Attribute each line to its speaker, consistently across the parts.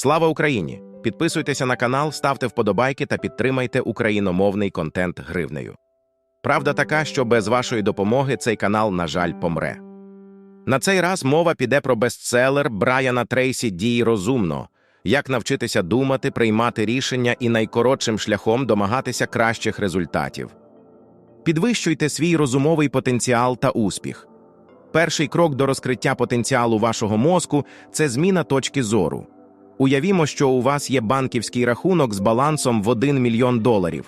Speaker 1: Слава Україні! Підписуйтеся на канал, ставте вподобайки та підтримайте україномовний контент гривнею. Правда така, що без вашої допомоги цей канал, на жаль, помре. На цей раз мова піде про бестселер Брайана Трейсі Дій розумно, як навчитися думати, приймати рішення і найкоротшим шляхом домагатися кращих результатів. Підвищуйте свій розумовий потенціал та успіх. Перший крок до розкриття потенціалу вашого мозку це зміна точки зору. Уявімо, що у вас є банківський рахунок з балансом в 1 мільйон доларів.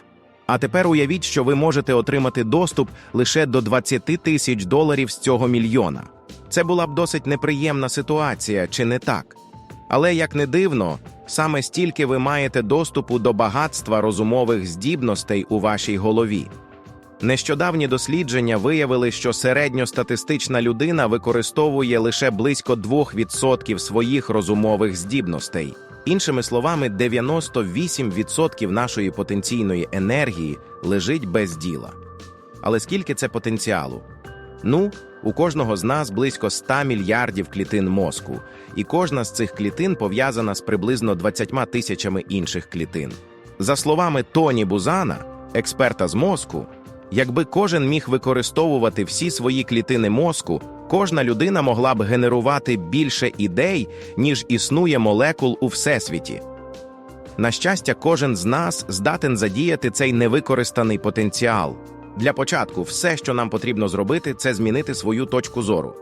Speaker 1: А тепер уявіть, що ви можете отримати доступ лише до 20 тисяч доларів з цього мільйона. Це була б досить неприємна ситуація, чи не так? Але як не дивно, саме стільки ви маєте доступу до багатства розумових здібностей у вашій голові. Нещодавні дослідження виявили, що середньостатистична людина використовує лише близько 2% своїх розумових здібностей. Іншими словами, 98% нашої потенційної енергії лежить без діла. Але скільки це потенціалу? Ну, у кожного з нас близько 100 мільярдів клітин мозку, і кожна з цих клітин пов'язана з приблизно 20 тисячами інших клітин. За словами Тоні Бузана, експерта з мозку, якби кожен міг використовувати всі свої клітини мозку, кожна людина могла б генерувати більше ідей, ніж існує молекул у всесвіті. На щастя, кожен з нас здатен задіяти цей невикористаний потенціал. Для початку, все, що нам потрібно зробити, це змінити свою точку зору.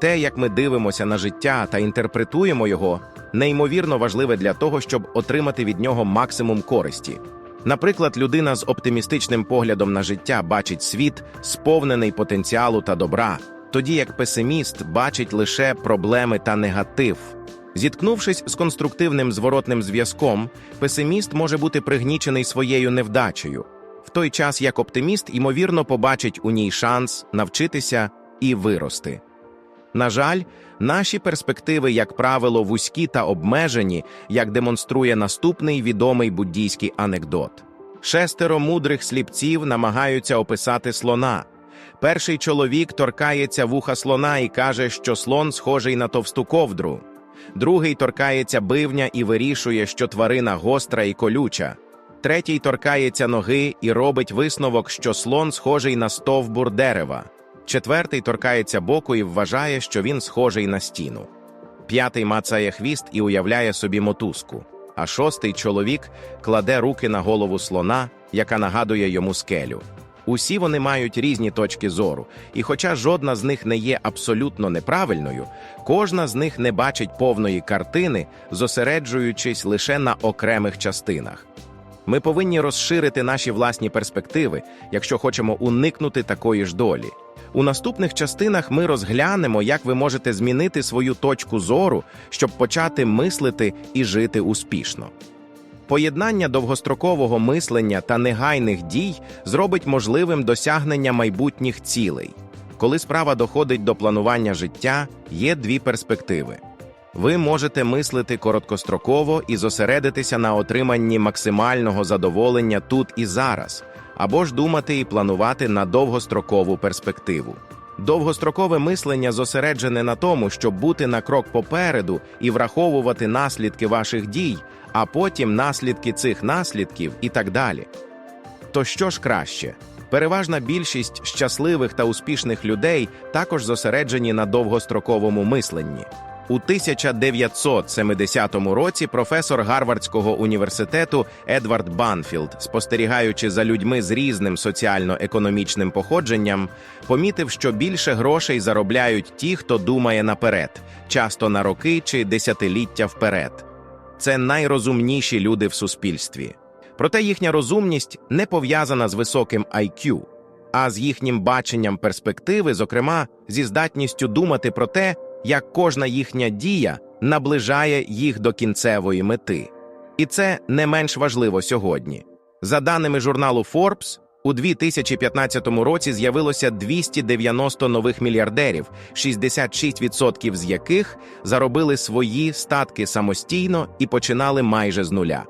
Speaker 1: Те, як ми дивимося на життя та інтерпретуємо його, неймовірно важливе для того, щоб отримати від нього максимум користі. Наприклад, людина з оптимістичним поглядом на життя бачить світ, сповнений потенціалу та добра, тоді як песиміст бачить лише проблеми та негатив. Зіткнувшись з конструктивним зворотним зв'язком, песиміст може бути пригнічений своєю невдачею, в той час як оптиміст, ймовірно, побачить у ній шанс навчитися і вирости. На жаль, наші перспективи, як правило, вузькі та обмежені, як демонструє наступний відомий буддійський анекдот. Шестеро мудрих сліпців намагаються описати слона. Перший чоловік торкається вуха слона і каже, що слон схожий на товсту ковдру. Другий торкається бивня і вирішує, що тварина гостра і колюча. Третій торкається ноги і робить висновок, що слон схожий на стовбур дерева. Четвертий торкається боку і вважає, що він схожий на стіну. П'ятий мацає хвіст і уявляє собі мотузку. А шостий чоловік кладе руки на голову слона, яка нагадує йому скелю. Усі вони мають різні точки зору, і хоча жодна з них не є абсолютно неправильною, кожна з них не бачить повної картини, зосереджуючись лише на окремих частинах. Ми повинні розширити наші власні перспективи, якщо хочемо уникнути такої ж долі. У наступних частинах ми розглянемо, як ви можете змінити свою точку зору, щоб почати мислити і жити успішно. Поєднання довгострокового мислення та негайних дій зробить можливим досягнення майбутніх цілей. Коли справа доходить до планування життя, є дві перспективи. Ви можете мислити короткостроково і зосередитися на отриманні максимального задоволення тут і зараз, або ж думати і планувати на довгострокову перспективу. Довгострокове мислення зосереджене на тому, щоб бути на крок попереду і враховувати наслідки ваших дій, а потім наслідки цих наслідків і так далі. То що ж краще? Переважна більшість щасливих та успішних людей також зосереджені на довгостроковому мисленні. У 1970 році професор Гарвардського університету Едвард Банфілд, спостерігаючи за людьми з різним соціально-економічним походженням, помітив, що більше грошей заробляють ті, хто думає наперед, часто на роки чи десятиліття вперед. Це найрозумніші люди в суспільстві. Проте їхня розумність не пов'язана з високим IQ, а з їхнім баченням перспективи, зокрема зі здатністю думати про те, як кожна їхня дія наближає їх до кінцевої мети. І це не менш важливо сьогодні. За даними журналу Forbes, у 2015 році з'явилося 290 нових мільярдерів, 66% з яких заробили свої статки самостійно і починали майже з нуля.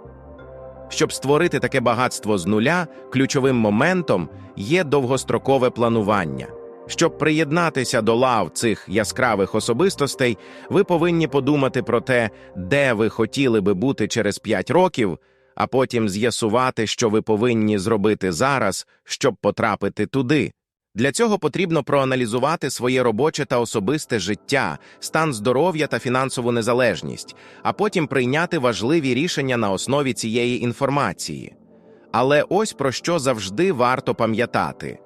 Speaker 1: Щоб створити таке багатство з нуля, ключовим моментом є довгострокове планування. Щоб приєднатися до лав цих яскравих особистостей, ви повинні подумати про те, де ви хотіли би бути через 5 років, а потім з'ясувати, що ви повинні зробити зараз, щоб потрапити туди. Для цього потрібно проаналізувати своє робоче та особисте життя, стан здоров'я та фінансову незалежність, а потім прийняти важливі рішення на основі цієї інформації. Але ось про що завжди варто пам'ятати.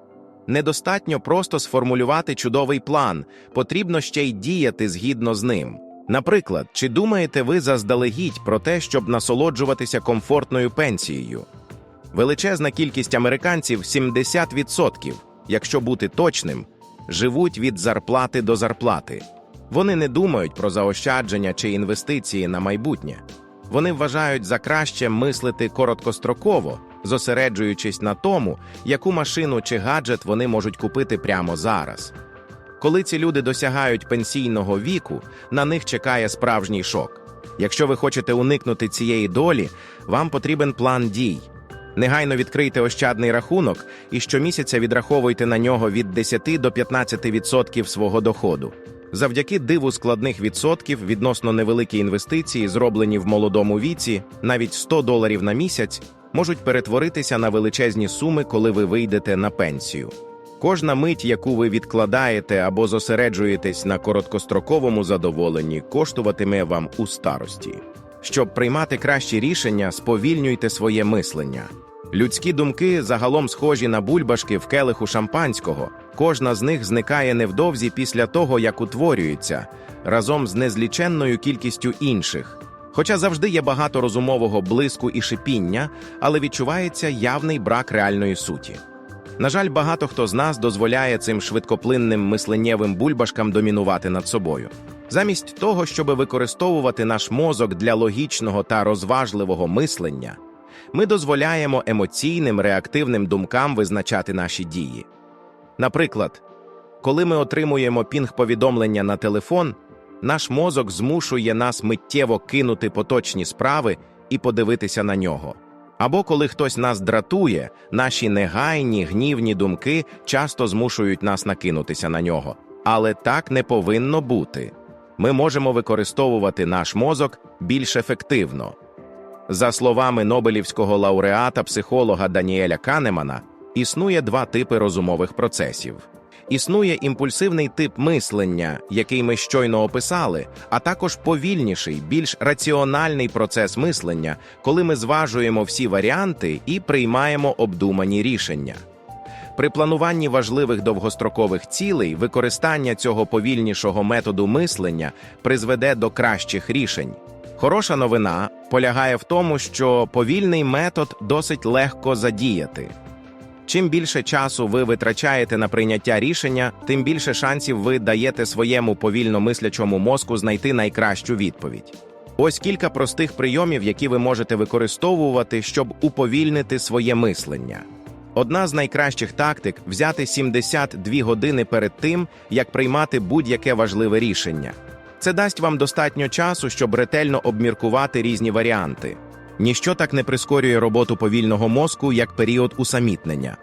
Speaker 1: Недостатньо просто сформулювати чудовий план, потрібно ще й діяти згідно з ним. Наприклад, чи думаєте ви заздалегідь про те, щоб насолоджуватися комфортною пенсією? Величезна кількість американців 70%, якщо бути точним, живуть від зарплати до зарплати. Вони не думають про заощадження чи інвестиції на майбутнє. Вони вважають за краще мислити короткостроково, зосереджуючись на тому, яку машину чи гаджет вони можуть купити прямо зараз. Коли ці люди досягають пенсійного віку, на них чекає справжній шок. Якщо ви хочете уникнути цієї долі, вам потрібен план дій. Негайно відкрийте ощадний рахунок і щомісяця відраховуйте на нього від 10 до 15% свого доходу. Завдяки диву складних відсотків відносно невеликі інвестиції, зроблені в молодому віці, навіть 100 доларів на місяць, можуть перетворитися на величезні суми, коли ви вийдете на пенсію. Кожна мить, яку ви відкладаєте або зосереджуєтесь на короткостроковому задоволенні, коштуватиме вам у старості. Щоб приймати кращі рішення, сповільнюйте своє мислення. Людські думки загалом схожі на бульбашки в келиху шампанського. Кожна з них зникає невдовзі після того, як утворюється, разом з незліченною кількістю інших. Хоча завжди є багато розумового блиску і шипіння, але відчувається явний брак реальної суті. На жаль, багато хто з нас дозволяє цим швидкоплинним мисленнєвим бульбашкам домінувати над собою. Замість того, щоб використовувати наш мозок для логічного та розважливого мислення, ми дозволяємо емоційним реактивним думкам визначати наші дії. Наприклад, коли ми отримуємо пінг-повідомлення на телефон, наш мозок змушує нас миттєво кинути поточні справи і подивитися на нього. Або коли хтось нас дратує, наші негайні гнівні думки часто змушують нас накинутися на нього. Але так не повинно бути. Ми можемо використовувати наш мозок більш ефективно. За словами Нобелівського лауреата психолога Даніеля Канемана, існує два типи розумових процесів. Існує імпульсивний тип мислення, який ми щойно описали, а також повільніший, більш раціональний процес мислення, коли ми зважуємо всі варіанти і приймаємо обдумані рішення. При плануванні важливих довгострокових цілей використання цього повільнішого методу мислення призведе до кращих рішень. Хороша новина полягає в тому, що повільний метод досить легко задіяти. Чим більше часу ви витрачаєте на прийняття рішення, тим більше шансів ви даєте своєму повільно мислячому мозку знайти найкращу відповідь. Ось кілька простих прийомів, які ви можете використовувати, щоб уповільнити своє мислення. Одна з найкращих тактик взяти 72 години перед тим, як приймати будь-яке важливе рішення. Це дасть вам достатньо часу, щоб ретельно обміркувати різні варіанти. Ніщо так не прискорює роботу повільного мозку, як період усамітнення.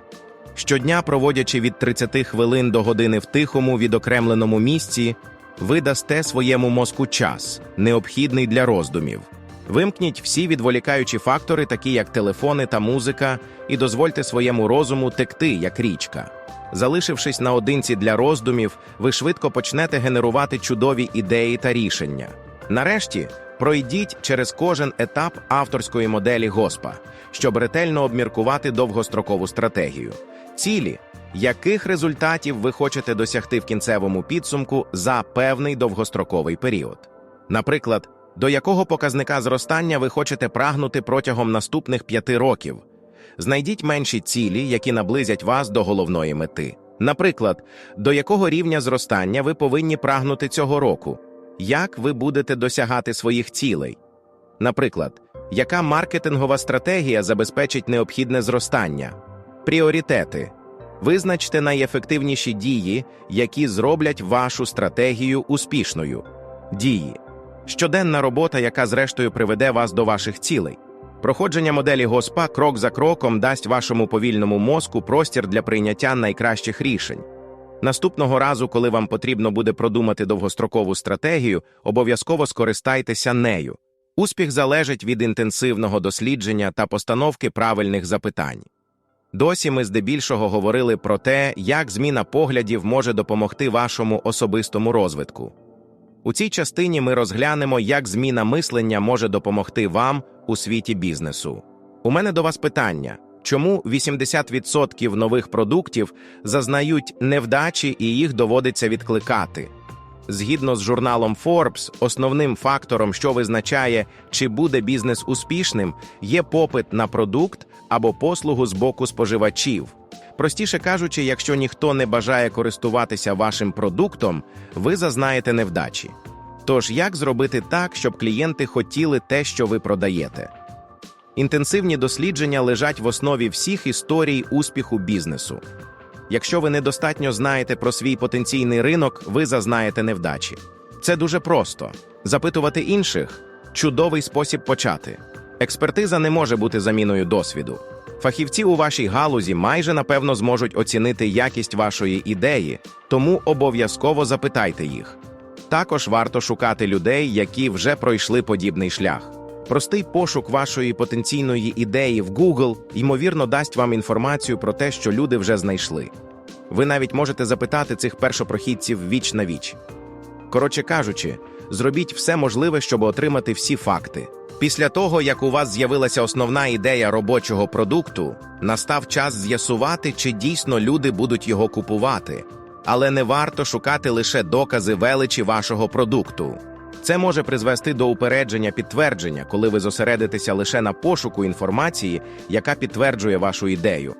Speaker 1: Щодня, проводячи від 30 хвилин до години в тихому, відокремленому місці, ви дасте своєму мозку час, необхідний для роздумів. Вимкніть всі відволікаючі фактори, такі як телефони та музика, і дозвольте своєму розуму текти, як річка. Залишившись наодинці для роздумів, ви швидко почнете генерувати чудові ідеї та рішення. Нарешті пройдіть через кожен етап авторської моделі Госпа, щоб ретельно обміркувати довгострокову стратегію, цілі, яких результатів ви хочете досягти в кінцевому підсумку за певний довгостроковий період. Наприклад, до якого показника зростання ви хочете прагнути протягом наступних п'яти років. Знайдіть менші цілі, які наблизять вас до головної мети. Наприклад, до якого рівня зростання ви повинні прагнути цього року, як ви будете досягати своїх цілей. Наприклад, яка маркетингова стратегія забезпечить необхідне зростання, пріоритети. Визначте найефективніші дії, які зроблять вашу стратегію успішною. Дії щоденна робота, яка зрештою приведе вас до ваших цілей. Проходження моделі ГОСПА крок за кроком дасть вашому повільному мозку простір для прийняття найкращих рішень. Наступного разу, коли вам потрібно буде продумати довгострокову стратегію, обов'язково скористайтеся нею. Успіх залежить від інтенсивного дослідження та постановки правильних запитань. Досі ми здебільшого говорили про те, як зміна поглядів може допомогти вашому особистому розвитку. У цій частині ми розглянемо, як зміна мислення може допомогти вам у світі бізнесу. У мене до вас питання: чому 80% нових продуктів зазнають невдачі і їх доводиться відкликати? Згідно з журналом Forbes, основним фактором, що визначає, чи буде бізнес успішним, є попит на продукт або послугу з боку споживачів. Простіше кажучи, якщо ніхто не бажає користуватися вашим продуктом, ви зазнаєте невдачі. Тож як зробити так, щоб клієнти хотіли те, що ви продаєте? Інтенсивні дослідження лежать в основі всіх історій успіху бізнесу. Якщо ви недостатньо знаєте про свій потенційний ринок, ви зазнаєте невдачі. Це дуже просто. Запитувати інших чудовий спосіб почати. Експертиза не може бути заміною досвіду. Фахівці у вашій галузі майже напевно зможуть оцінити якість вашої ідеї, тому обов'язково запитайте їх. Також варто шукати людей, які вже пройшли подібний шлях. Простий пошук вашої потенційної ідеї в Google, ймовірно, дасть вам інформацію про те, що люди вже знайшли. Ви навіть можете запитати цих першопрохідців віч на віч. Коротше кажучи, зробіть все можливе, щоб отримати всі факти. Після того, як у вас з'явилася основна ідея робочого продукту, настав час з'ясувати, чи дійсно люди будуть його купувати. Але не варто шукати лише докази величі вашого продукту. Це може призвести до упередження підтвердження, коли ви зосередитеся лише на пошуку інформації, яка підтверджує вашу ідею.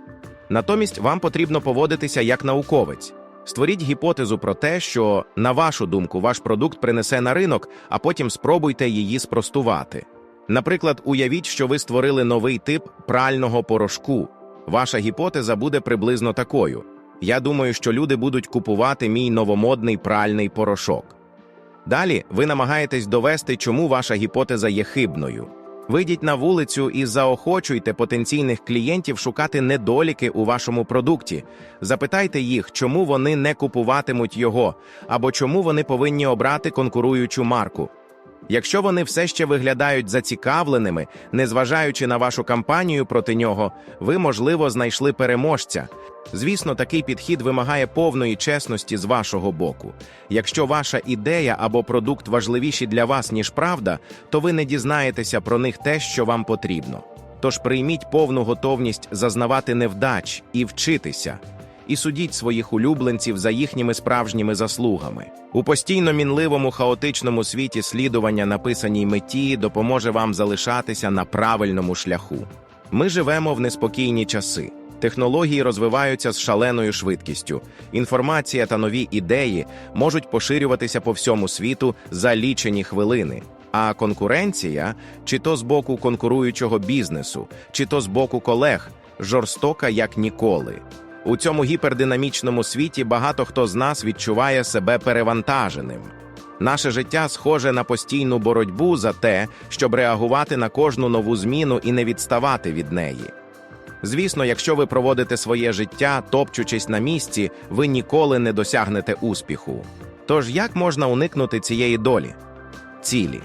Speaker 1: Натомість вам потрібно поводитися як науковець. Створіть гіпотезу про те, що, на вашу думку, ваш продукт принесе на ринок, а потім спробуйте її спростувати. Наприклад, уявіть, що ви створили новий тип прального порошку. Ваша гіпотеза буде приблизно такою: я думаю, що люди будуть купувати мій новомодний пральний порошок. Далі ви намагаєтесь довести, чому ваша гіпотеза є хибною. Вийдіть на вулицю і заохочуйте потенційних клієнтів шукати недоліки у вашому продукті. Запитайте їх, чому вони не купуватимуть його, або чому вони повинні обрати конкуруючу марку. Якщо вони все ще виглядають зацікавленими, незважаючи на вашу кампанію проти нього, ви, можливо, знайшли переможця. Звісно, такий підхід вимагає повної чесності з вашого боку. Якщо ваша ідея або продукт важливіші для вас, ніж правда, то ви не дізнаєтеся про них те, що вам потрібно. Тож прийміть повну готовність зазнавати невдач і вчитися і судіть своїх улюбленців за їхніми справжніми заслугами. У постійно мінливому хаотичному світі слідування написаній меті допоможе вам залишатися на правильному шляху. Ми живемо в неспокійні часи. Технології розвиваються з шаленою швидкістю. Інформація та нові ідеї можуть поширюватися по всьому світу за лічені хвилини. А конкуренція, чи то з боку конкуруючого бізнесу, чи то з боку колег, жорстока як ніколи. У цьому гіпердинамічному світі багато хто з нас відчуває себе перевантаженим. Наше життя схоже на постійну боротьбу за те, щоб реагувати на кожну нову зміну і не відставати від неї. Звісно, якщо ви проводите своє життя, топчучись на місці, ви ніколи не досягнете успіху. Тож як можна уникнути цієї долі? Цілі.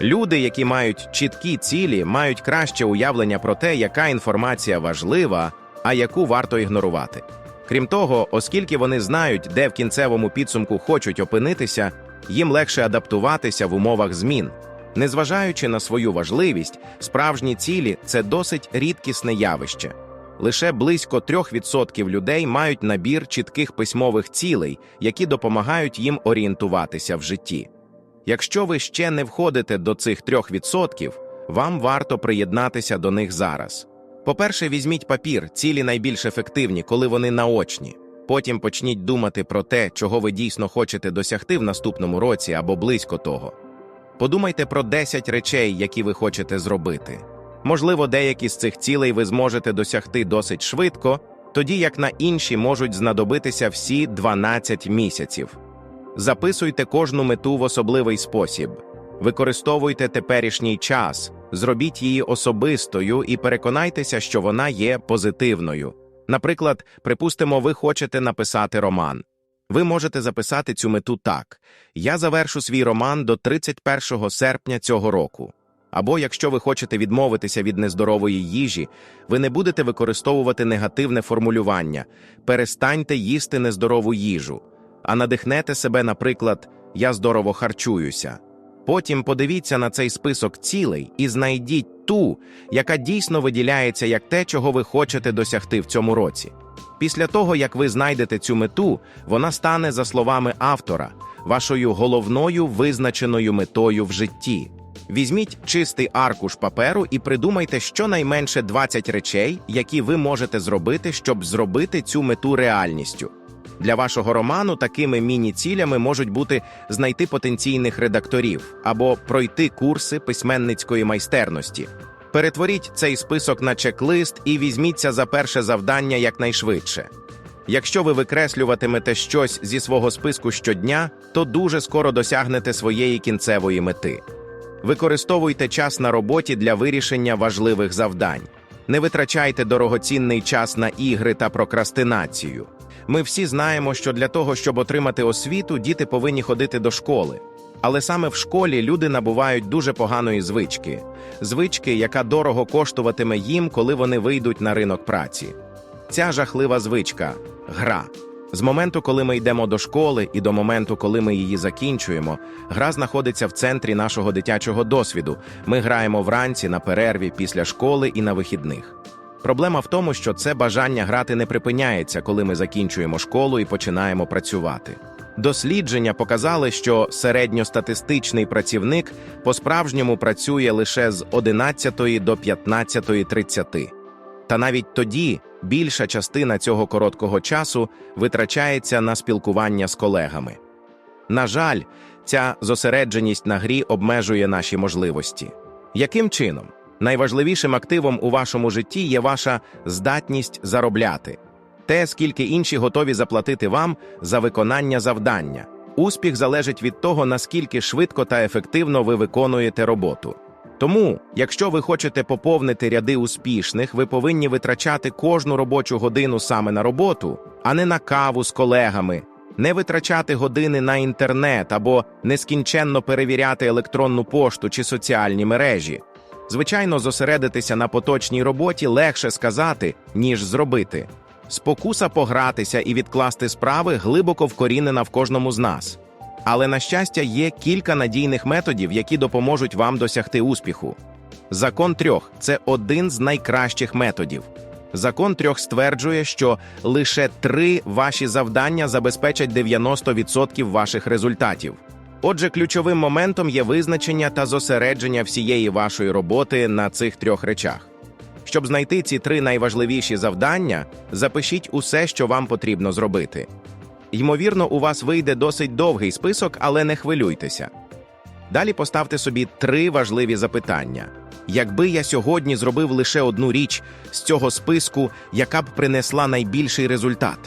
Speaker 1: Люди, які мають чіткі цілі, мають краще уявлення про те, яка інформація важлива а яку варто ігнорувати. Крім того, оскільки вони знають, де в кінцевому підсумку хочуть опинитися, їм легше адаптуватися в умовах змін. Незважаючи на свою важливість, справжні цілі це досить рідкісне явище. Лише близько 3% людей мають набір чітких письмових цілей, які допомагають їм орієнтуватися в житті. Якщо ви ще не входите до цих 3%, вам варто приєднатися до них зараз. По-перше, візьміть папір, цілі найбільш ефективні, коли вони наочні. Потім почніть думати про те, чого ви дійсно хочете досягти в наступному році або близько того. Подумайте про 10 речей, які ви хочете зробити. Можливо, деякі з цих цілей ви зможете досягти досить швидко, тоді як на інші можуть знадобитися всі 12 місяців. Записуйте кожну мету в особливий спосіб, використовуйте теперішній час. Зробіть її особистою і переконайтеся, що вона є позитивною. Наприклад, припустимо, ви хочете написати роман. Ви можете записати цю мету так: я завершу свій роман до 31 серпня цього року. Або якщо ви хочете відмовитися від нездорової їжі, ви не будете використовувати негативне формулювання перестаньте їсти нездорову їжу, а надихнете себе, наприклад, я здорово харчуюся. Потім подивіться на цей список цілей і знайдіть ту, яка дійсно виділяється як те, чого ви хочете досягти в цьому році. Після того, як ви знайдете цю мету, вона стане, за словами автора, вашою головною визначеною метою в житті. Візьміть чистий аркуш паперу і придумайте щонайменше 20 речей, які ви можете зробити, щоб зробити цю мету реальністю. Для вашого роману такими міні-цілями можуть бути знайти потенційних редакторів або пройти курси письменницької майстерності. Перетворіть цей список на чек-лист і візьміться за перше завдання якнайшвидше. Якщо ви викреслюватимете щось зі свого списку щодня, то дуже скоро досягнете своєї кінцевої мети. Використовуйте час на роботі для вирішення важливих завдань. Не витрачайте дорогоцінний час на ігри та прокрастинацію. Ми всі знаємо, що для того, щоб отримати освіту, діти повинні ходити до школи. Але саме в школі люди набувають дуже поганої звички звички, яка дорого коштуватиме їм, коли вони вийдуть на ринок праці. Ця жахлива звичка гра. З моменту, коли ми йдемо до школи, і до моменту, коли ми її закінчуємо, гра знаходиться в центрі нашого дитячого досвіду. Ми граємо вранці на перерві після школи і на вихідних. Проблема в тому, що це бажання грати не припиняється, коли ми закінчуємо школу і починаємо працювати. Дослідження показали, що середньостатистичний працівник по-справжньому працює лише з 11 до 15.30. Та навіть тоді більша частина цього короткого часу витрачається на спілкування з колегами. На жаль, ця зосередженість на грі обмежує наші можливості. Яким чином? Найважливішим активом у вашому житті є ваша здатність заробляти те, скільки інші готові заплатити вам за виконання завдання. Успіх залежить від того, наскільки швидко та ефективно ви виконуєте роботу. Тому, якщо ви хочете поповнити ряди успішних, ви повинні витрачати кожну робочу годину саме на роботу, а не на каву з колегами, не витрачати години на інтернет або нескінченно перевіряти електронну пошту чи соціальні мережі. Звичайно, зосередитися на поточній роботі легше сказати, ніж зробити. Спокуса погратися і відкласти справи глибоко вкорінена в кожному з нас. Але, на щастя, є кілька надійних методів, які допоможуть вам досягти успіху. Закон трьох це один з найкращих методів. Закон трьох стверджує, що лише три ваші завдання забезпечать 90% ваших результатів. Отже, ключовим моментом є визначення та зосередження всієї вашої роботи на цих трьох речах. Щоб знайти ці три найважливіші завдання, запишіть усе, що вам потрібно зробити. Ймовірно, у вас вийде досить довгий список, але не хвилюйтеся. Далі поставте собі три важливі запитання. Якби я сьогодні зробив лише одну річ з цього списку, яка б принесла найбільший результат?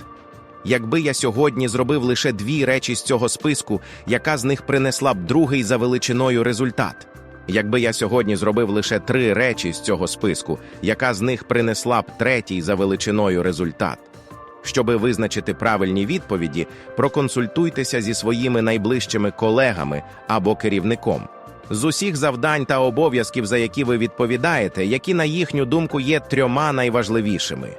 Speaker 1: Якби я сьогодні зробив лише дві речі з цього списку, яка з них принесла б другий за величиною результат? Якби я сьогодні зробив лише три речі з цього списку, яка з них принесла б третій за величиною результат? Щоби визначити правильні відповіді, проконсультуйтеся зі своїми найближчими колегами або керівником. З усіх завдань та обов'язків, за які ви відповідаєте, які, на їхню думку, є трьома найважливішими.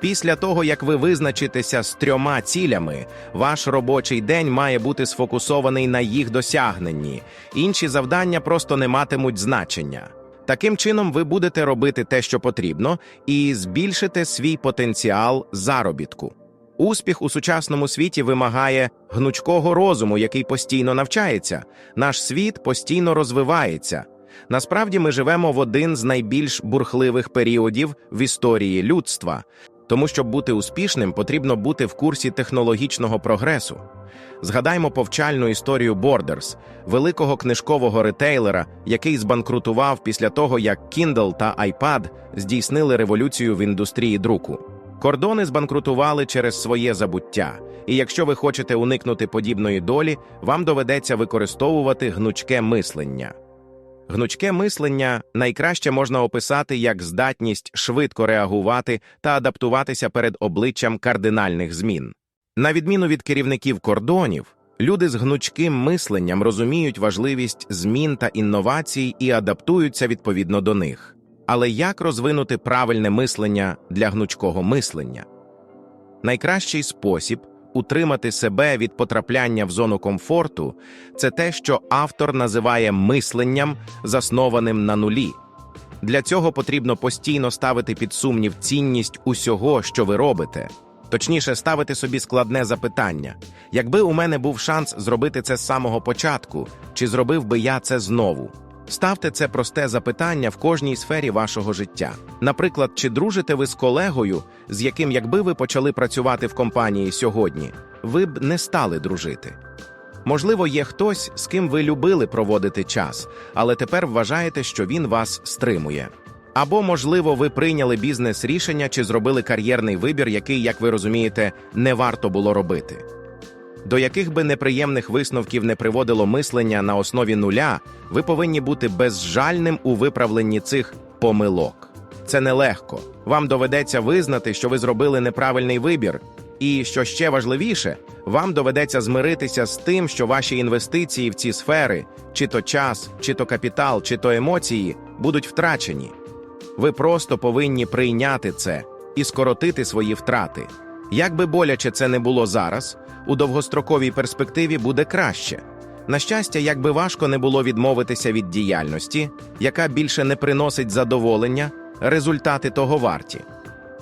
Speaker 1: Після того, як ви визначитеся з трьома цілями, ваш робочий день має бути сфокусований на їх досягненні, інші завдання просто не матимуть значення. Таким чином, ви будете робити те, що потрібно, і збільшите свій потенціал заробітку. Успіх у сучасному світі вимагає гнучкого розуму, який постійно навчається. Наш світ постійно розвивається. Насправді, ми живемо в один з найбільш бурхливих періодів в історії людства. Тому, щоб бути успішним, потрібно бути в курсі технологічного прогресу. Згадаймо повчальну історію Borders, великого книжкового ретейлера, який збанкрутував після того, як Kindle та iPad здійснили революцію в індустрії друку. Кордони збанкрутували через своє забуття, і якщо ви хочете уникнути подібної долі, вам доведеться використовувати гнучке мислення. Гнучке мислення найкраще можна описати як здатність швидко реагувати та адаптуватися перед обличчям кардинальних змін. На відміну від керівників кордонів, люди з гнучким мисленням розуміють важливість змін та інновацій і адаптуються відповідно до них. Але як розвинути правильне мислення для гнучкого мислення? Найкращий спосіб утримати себе від потрапляння в зону комфорту це те, що автор називає мисленням, заснованим на нулі. Для цього потрібно постійно ставити під сумнів цінність усього, що ви робите. Точніше, ставити собі складне запитання: якби у мене був шанс зробити це з самого початку, чи зробив би я це знову? Ставте це просте запитання в кожній сфері вашого життя. Наприклад, чи дружите ви з колегою, з яким, якби ви почали працювати в компанії сьогодні, ви б не стали дружити? Можливо, є хтось, з ким ви любили проводити час, але тепер вважаєте, що він вас стримує. Або, можливо, ви прийняли бізнес-рішення чи зробили кар'єрний вибір, який, як ви розумієте, не варто було робити. До яких би неприємних висновків не приводило мислення на основі нуля, ви повинні бути безжальним у виправленні цих помилок. Це нелегко. Вам доведеться визнати, що ви зробили неправильний вибір, і що ще важливіше, вам доведеться змиритися з тим, що ваші інвестиції в ці сфери, чи то час, чи то капітал, чи то емоції, будуть втрачені. Ви просто повинні прийняти це і скоротити свої втрати. Як би боляче це не було зараз, у довгостроковій перспективі буде краще. На щастя, як би важко не було відмовитися від діяльності, яка більше не приносить задоволення, результати того варті.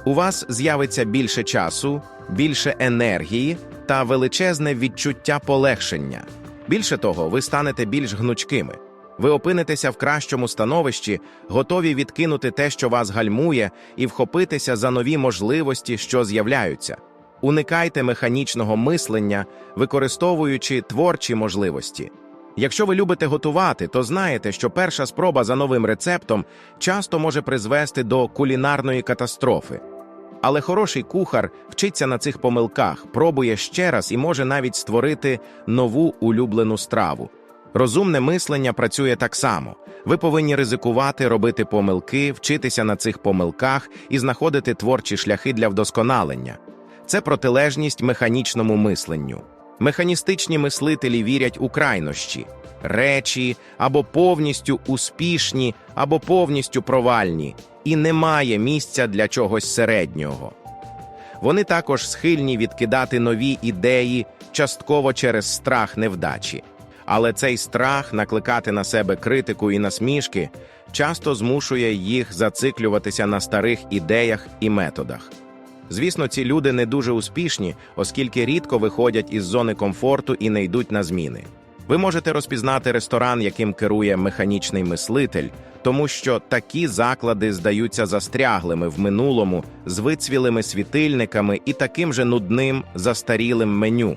Speaker 1: У вас з'явиться більше часу, більше енергії та величезне відчуття полегшення. Більше того, ви станете більш гнучкими. Ви опинитеся в кращому становищі, готові відкинути те, що вас гальмує, і вхопитися за нові можливості, що з'являються. Уникайте механічного мислення, використовуючи творчі можливості. Якщо ви любите готувати, то знаєте, що перша спроба за новим рецептом часто може призвести до кулінарної катастрофи. Але хороший кухар вчиться на цих помилках, пробує ще раз і може навіть створити нову улюблену страву. Розумне мислення працює так само. Ви повинні ризикувати, робити помилки, вчитися на цих помилках і знаходити творчі шляхи для вдосконалення. Це протилежність механічному мисленню. Механістичні мислителі вірять у крайнощі, речі або повністю успішні, або повністю провальні, і немає місця для чогось середнього. Вони також схильні відкидати нові ідеї частково через страх невдачі. Але цей страх накликати на себе критику і насмішки часто змушує їх зациклюватися на старих ідеях і методах. Звісно, ці люди не дуже успішні, оскільки рідко виходять із зони комфорту і не йдуть на зміни. Ви можете розпізнати ресторан, яким керує механічний мислитель, тому що такі заклади здаються застряглими в минулому з вицвілими світильниками і таким же нудним застарілим меню.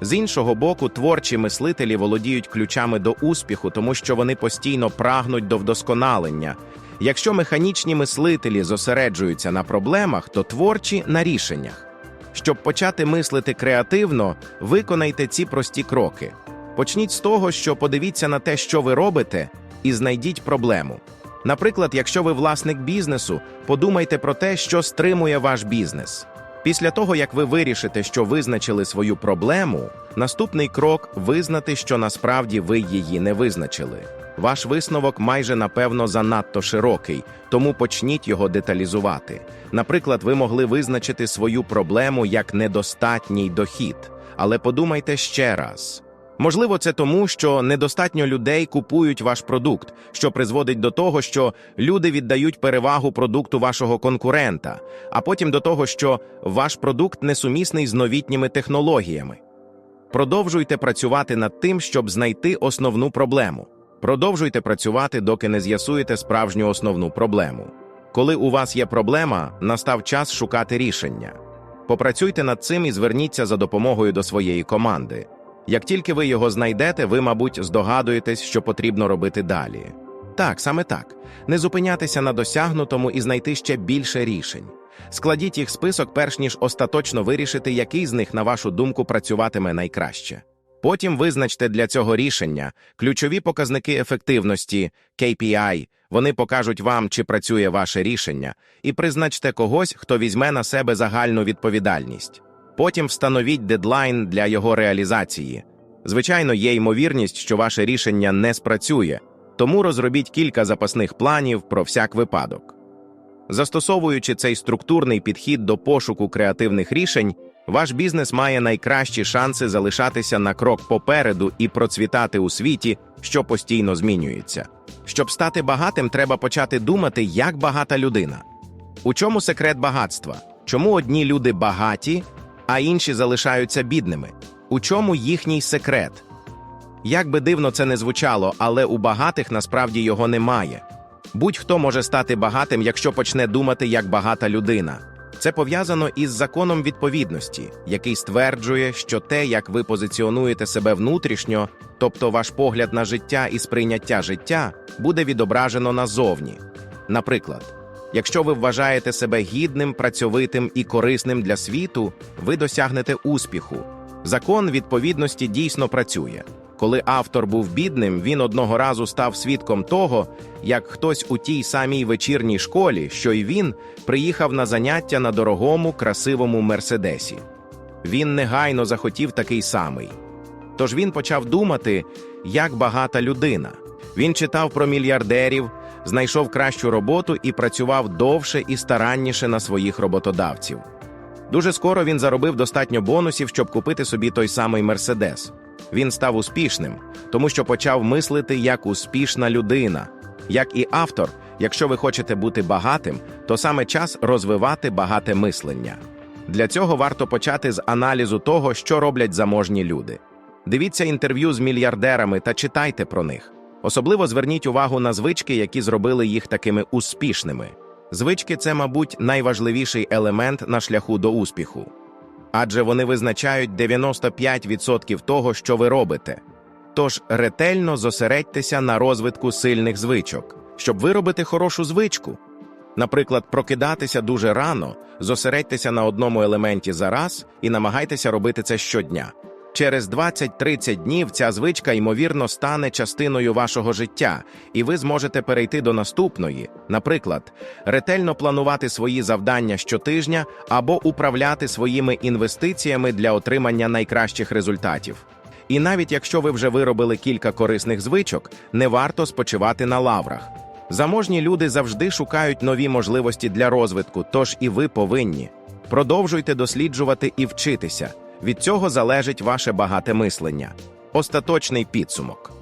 Speaker 1: З іншого боку, творчі мислителі володіють ключами до успіху, тому що вони постійно прагнуть до вдосконалення. Якщо механічні мислителі зосереджуються на проблемах, то творчі на рішеннях. Щоб почати мислити креативно, виконайте ці прості кроки. Почніть з того, що подивіться на те, що ви робите, і знайдіть проблему. Наприклад, якщо ви власник бізнесу, подумайте про те, що стримує ваш бізнес. Після того, як ви вирішите, що визначили свою проблему, наступний крок визнати, що насправді ви її не визначили. Ваш висновок майже напевно занадто широкий, тому почніть його деталізувати. Наприклад, ви могли визначити свою проблему як недостатній дохід, але подумайте ще раз. Можливо, це тому, що недостатньо людей купують ваш продукт, що призводить до того, що люди віддають перевагу продукту вашого конкурента, а потім до того, що ваш продукт несумісний з новітніми технологіями. Продовжуйте працювати над тим, щоб знайти основну проблему. Продовжуйте працювати, доки не з'ясуєте справжню основну проблему. Коли у вас є проблема, настав час шукати рішення. Попрацюйте над цим і зверніться за допомогою до своєї команди. Як тільки ви його знайдете, ви, мабуть, здогадуєтесь, що потрібно робити далі. Так, саме так. Не зупинятися на досягнутому і знайти ще більше рішень. Складіть їх список, перш ніж остаточно вирішити, який з них, на вашу думку, працюватиме найкраще. Потім визначте для цього рішення ключові показники ефективності KPI, вони покажуть вам, чи працює ваше рішення, і призначте когось, хто візьме на себе загальну відповідальність. Потім встановіть дедлайн для його реалізації. Звичайно, є ймовірність, що ваше рішення не спрацює, тому розробіть кілька запасних планів про всяк випадок. Застосовуючи цей структурний підхід до пошуку креативних рішень, ваш бізнес має найкращі шанси залишатися на крок попереду і процвітати у світі, що постійно змінюється. Щоб стати багатим, треба почати думати, як багата людина. У чому секрет багатства? Чому одні люди багаті, а інші залишаються бідними? У чому їхній секрет? Як би дивно це не звучало, але у багатих насправді його немає. Будь-хто може стати багатим, якщо почне думати як багата людина. Це пов'язано із законом відповідності, який стверджує, що те, як ви позиціонуєте себе внутрішньо, тобто ваш погляд на життя і сприйняття життя, буде відображено назовні. Наприклад, якщо ви вважаєте себе гідним, працьовитим і корисним для світу, ви досягнете успіху. Закон відповідності дійсно працює. Коли автор був бідним, він одного разу став свідком того, як хтось у тій самій вечірній школі, що й він, приїхав на заняття на дорогому, красивому мерседесі. Він негайно захотів такий самий. Тож він почав думати, як багата людина. Він читав про мільярдерів, знайшов кращу роботу і працював довше і старанніше на своїх роботодавців. Дуже скоро він заробив достатньо бонусів, щоб купити собі той самий мерседес. Він став успішним, тому що почав мислити як успішна людина. Як і автор, якщо ви хочете бути багатим, то саме час розвивати багате мислення. Для цього варто почати з аналізу того, що роблять заможні люди. Дивіться інтерв'ю з мільярдерами та читайте про них. Особливо зверніть увагу на звички, які зробили їх такими успішними. Звички це, мабуть, найважливіший елемент на шляху до успіху адже вони визначають 95% того, що ви робите. Тож ретельно зосередьтеся на розвитку сильних звичок, щоб виробити хорошу звичку. Наприклад, прокидатися дуже рано, зосередьтеся на одному елементі за раз і намагайтеся робити це щодня. Через 20-30 днів ця звичка, ймовірно, стане частиною вашого життя, і ви зможете перейти до наступної, наприклад, ретельно планувати свої завдання щотижня або управляти своїми інвестиціями для отримання найкращих результатів. І навіть якщо ви вже виробили кілька корисних звичок, не варто спочивати на лаврах. Заможні люди завжди шукають нові можливості для розвитку, тож і ви повинні. Продовжуйте досліджувати і вчитися. Від цього залежить ваше багате мислення. Остаточний підсумок.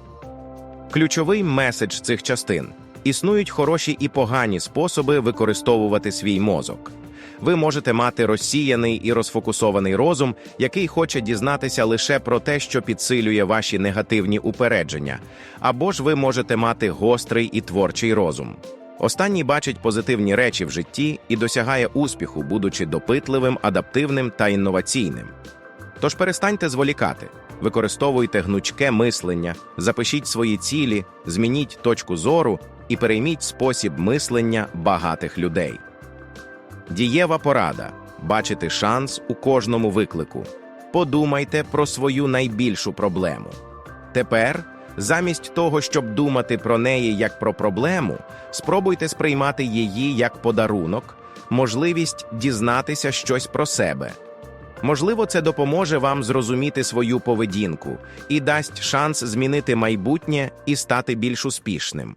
Speaker 1: Ключовий меседж цих частин існують хороші і погані способи використовувати свій мозок. Ви можете мати розсіяний і розфокусований розум, який хоче дізнатися лише про те, що підсилює ваші негативні упередження, або ж ви можете мати гострий і творчий розум. Останній бачить позитивні речі в житті і досягає успіху, будучи допитливим, адаптивним та інноваційним. Тож перестаньте зволікати, використовуйте гнучке мислення, запишіть свої цілі, змініть точку зору і перейміть спосіб мислення багатих людей. Дієва порада бачити шанс у кожному виклику. Подумайте про свою найбільшу проблему. Тепер, замість того, щоб думати про неї як про проблему, спробуйте сприймати її як подарунок, можливість дізнатися щось про себе. Можливо, це допоможе вам зрозуміти свою поведінку і дасть шанс змінити майбутнє і стати більш успішним.